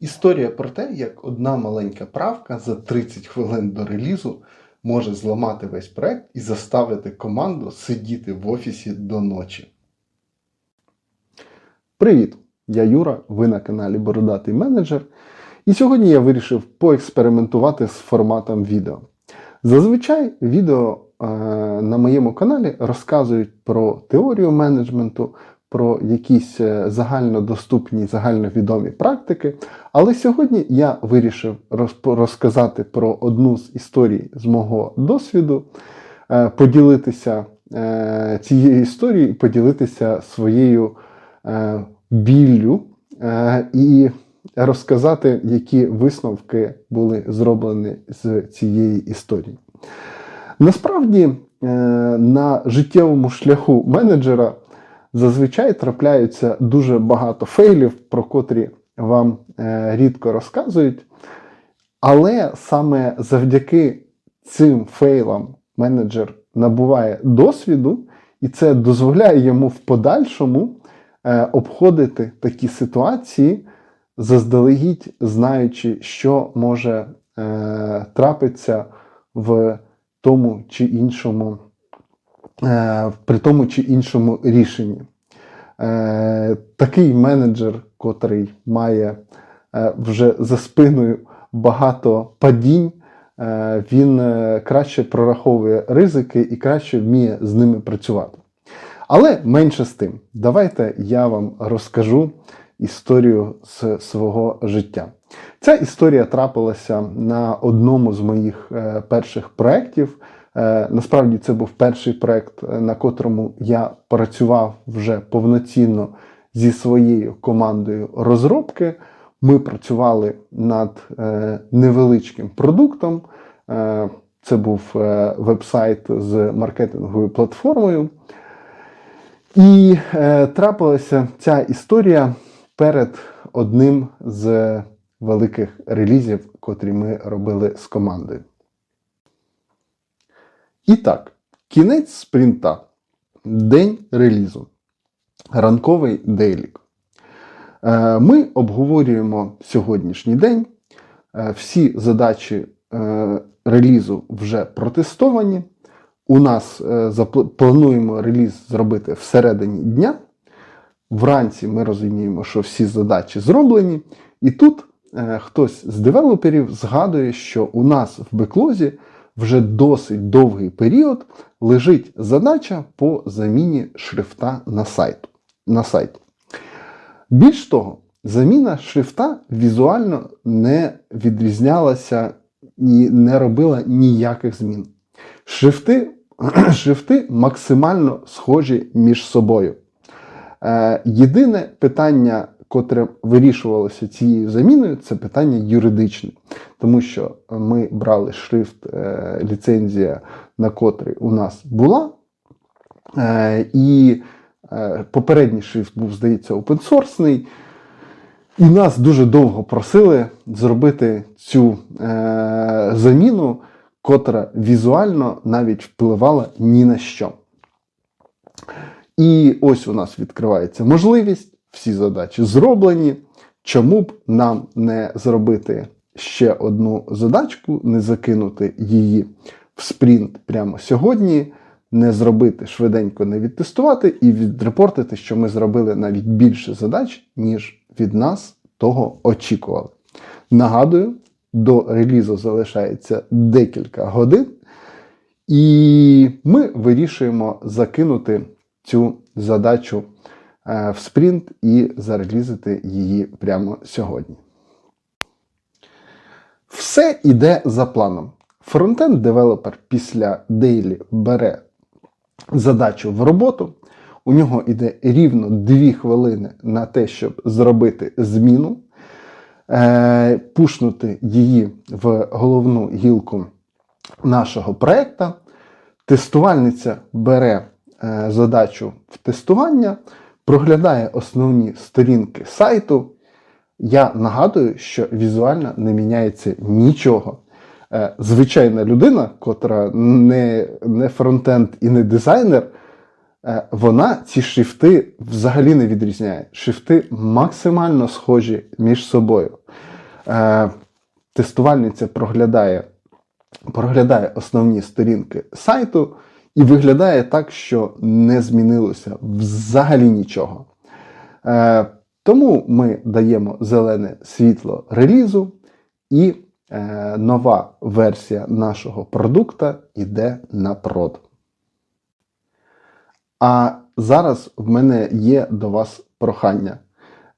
Історія про те, як одна маленька правка за 30 хвилин до релізу може зламати весь проект і заставити команду сидіти в офісі до ночі. Привіт! Я Юра, ви на каналі Бородатий менеджер. І сьогодні я вирішив поекспериментувати з форматом відео. Зазвичай відео е, на моєму каналі розказують про теорію менеджменту, про якісь е, загальнодоступні, загальновідомі практики. Але сьогодні я вирішив розказати про одну з історій з мого досвіду, е, поділитися е, цією історією і поділитися своєю біллю і розказати, які висновки були зроблені з цієї історії. Насправді, на життєвому шляху менеджера зазвичай трапляються дуже багато фейлів, про котрі вам е, рідко розказують. Але саме завдяки цим фейлам менеджер набуває досвіду, і це дозволяє йому в подальшому е, обходити такі ситуації, заздалегідь знаючи, що може е, трапитися в тому чи іншому, при тому чи іншому рішенні. Е, такий менеджер, котрий має е, вже за спиною багато падінь, е, він е, краще прораховує ризики і краще вміє з ними працювати. Але менше з тим, давайте я вам розкажу історію з свого життя. Ця історія трапилася на одному з моїх е, перших проєктів. Е, насправді це був перший проєкт, е, на котрому я працював вже повноцінно зі своєю командою розробки. Ми працювали над е, невеличким продуктом. Це був веб-сайт з маркетинговою платформою. І трапилася ця історія перед одним з великих релізів, котрі ми робили з командою. І так, кінець спринта, день релізу, ранковий дейлік. Е, Ми обговорюємо сьогоднішній день. Е, Всі задачі е, релізу вже протестовані. У нас плануємо реліз зробити всередині дня. Вранці ми розуміємо, що всі задачі зроблені. І тут хтось з девелоперів згадує, що у нас в беклозі вже досить довгий період лежить задача по заміні шрифта на, сайту, на сайті. Більш того, заміна шрифта візуально не відрізнялася і не робила ніяких змін. Шрифти, шрифти максимально схожі між собою. Е, єдине питання, котре вирішувалося цією заміною, це питання юридичне, тому що ми брали шрифт е, ліцензія, на котрий у нас була, е, і е, попередній шрифт був, здається, опенсорсний. І нас дуже довго просили зробити цю е, заміну, котра візуально навіть впливала ні на що. І ось у нас відкривається можливість, всі задачі зроблені. Чому б нам не зробити ще одну задачку, не закинути її в спринт прямо сьогодні, не зробити швиденько, не відтестувати і відрепортити, що ми зробили навіть більше задач, ніж від нас того очікували. Нагадую, до релізу залишається декілька годин, і ми вирішуємо закинути цю задачу в спринт і зарелізити її прямо сьогодні. Все йде за планом. Фронтенд-девелопер після Daily бере задачу в роботу. У нього йде рівно 2 хвилини на те, щоб зробити зміну, е, пушнути її в головну гілку нашого проєкта. Тестувальниця бере е, задачу в тестування, проглядає основні сторінки сайту. Я нагадую, що візуально не міняється нічого. Е, Звичайна людина, котра не, не фронтенд і не дизайнер, е, вона ці шрифти взагалі не відрізняє. Шрифти максимально схожі між собою. е, тестувальниця проглядає, проглядає основні сторінки сайту і виглядає так, що не змінилося взагалі нічого. Е, тому ми даємо зелене світло релізу, і е, нова версія нашого продукта йде на прод. А зараз в мене є до вас прохання.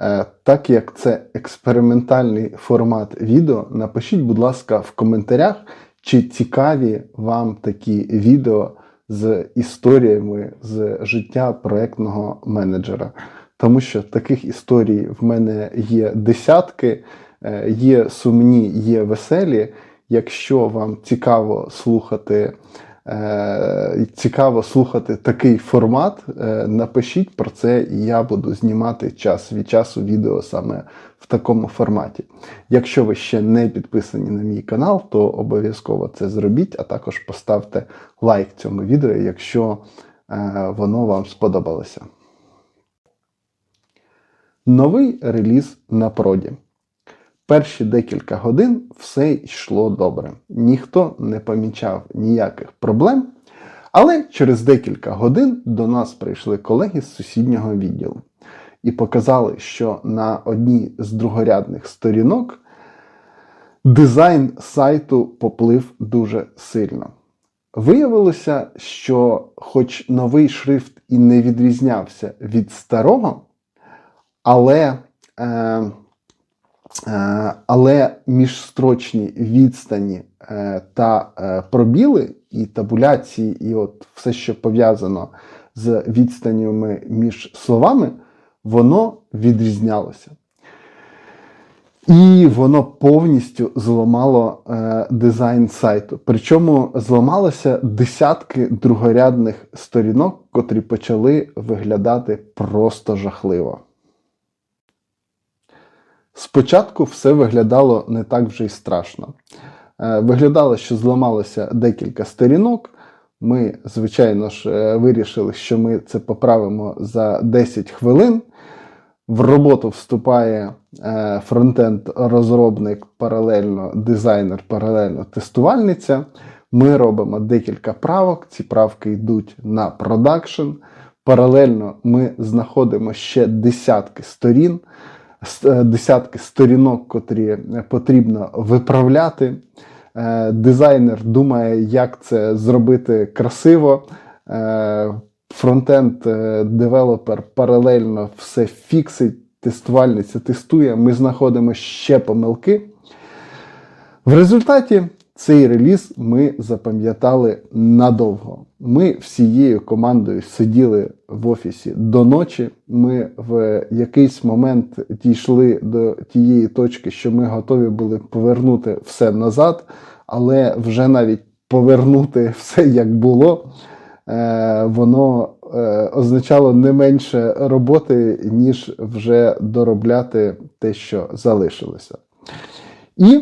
Е, Так як це експериментальний формат відео, напишіть, будь ласка, в коментарях, чи цікаві вам такі відео з історіями з життя проектного менеджера. Тому що таких історій в мене є десятки, е, є сумні, є веселі. Якщо вам цікаво слухати, цікаво слухати такий формат, е, напишіть про це, і я буду знімати час від часу відео саме в такому форматі. Якщо ви ще не підписані на мій канал, то обов'язково це зробіть, а також поставте лайк цьому відео, якщо е, воно вам сподобалося. Новий реліз на проді. Перші декілька годин все йшло добре. Ніхто не помічав ніяких проблем. Але через декілька годин до нас прийшли колеги з сусіднього відділу і показали, що на одній з другорядних сторінок дизайн сайту поплив дуже сильно. Виявилося, що, хоч новий шрифт і не відрізнявся від старого, але, е, але міжстрочні відстані е, та е, пробіли, і табуляції, і от все, що пов'язано з відстанями між словами, воно відрізнялося. І воно повністю зламало е, дизайн сайту. Причому зламалося десятки другорядних сторінок, котрі почали виглядати просто жахливо. Спочатку все виглядало не так вже й страшно. Е, Виглядало, що зламалося декілька сторінок. Ми, звичайно ж, е, вирішили, що ми це поправимо за 10 хвилин. В роботу вступає е, фронтенд-розробник, паралельно дизайнер, паралельно тестувальниця. Ми робимо декілька правок. Ці правки йдуть на продакшн. Паралельно ми знаходимо ще десятки сторін, десятки сторінок, котрі потрібно виправляти. Е, Дизайнер думає, як це зробити красиво. Е, Фронтенд е, девелопер паралельно все фіксить, тестувальниця тестує. Ми знаходимо ще помилки. В результаті цей реліз ми запам'ятали надовго. Ми всією командою сиділи в офісі до ночі. Ми в якийсь момент дійшли до тієї точки, що ми готові були повернути все назад, але вже навіть повернути все як було. е, Воно е, означало не менше роботи, ніж вже доробляти те, що залишилося. І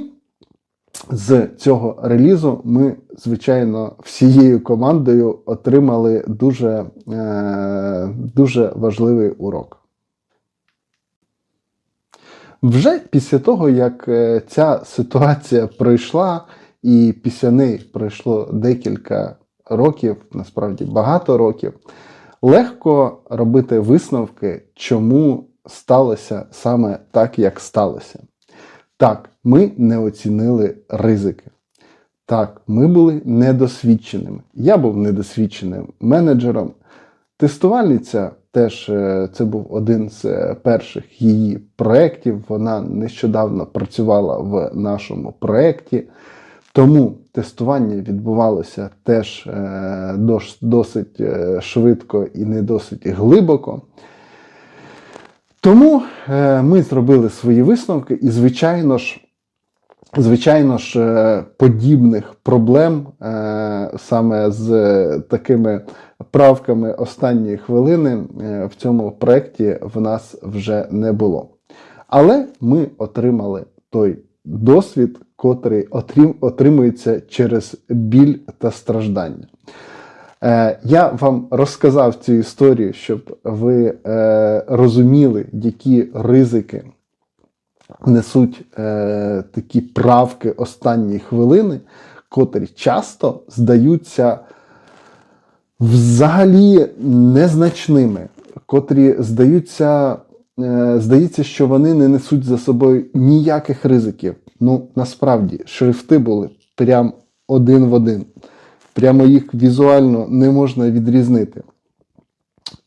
з цього релізу ми, звичайно, всією командою отримали дуже, е, дуже важливий урок. Вже після того, як е, ця ситуація пройшла, і після неї пройшло декілька років, насправді багато років, легко робити висновки, чому сталося саме так, як сталося. Так, ми не оцінили ризики. Так, ми були недосвідченими. Я був недосвідченим менеджером. Тестувальниця теж е, це був один з е, перших її проєктів. Вона нещодавно працювала в нашому проєкті. Тому тестування відбувалося теж е, досить швидко і не досить глибоко. Тому ми зробили свої висновки, і, звичайно ж, звичайно ж, е, подібних проблем е, саме з такими правками останньої хвилини е, в цьому проєкті в нас вже не було. Але ми отримали той досвід, котрий отрим- отримується через біль та страждання. Я вам розказав цю історію, щоб ви розуміли, які ризики несуть е, такі правки останньої хвилини, котрі часто здаються взагалі незначними, котрі здаються, е, здається, що вони не несуть за собою ніяких ризиків. Ну, насправді, шрифти були прям один в один. Прямо їх візуально не можна відрізнити.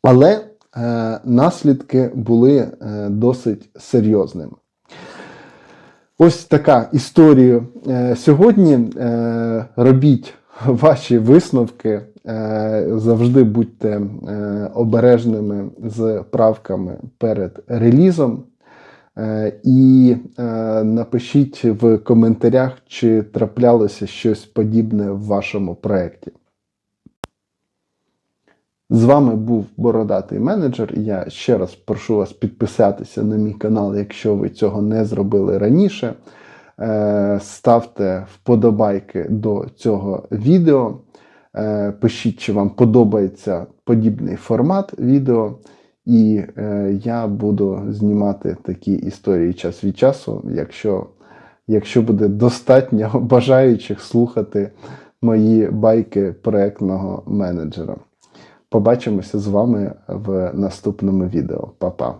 Але е, наслідки були е, досить серйозними. Ось така історія е, сьогодні. Е, робіть ваші висновки, е, завжди будьте обережними з правками перед релізом. І напишіть в коментарях, чи траплялося щось подібне в вашому проєкті. З вами був Бородатий менеджер. Я ще раз прошу вас підписатися на мій канал, якщо ви цього не зробили раніше. Е, Ставте вподобайки до цього відео. Е, Пишіть, чи вам подобається подібний формат відео. І е, я буду знімати такі історії час від часу, якщо, якщо буде достатньо бажаючих слухати мої байки проектного менеджера. Побачимося з вами в наступному відео. Па-па!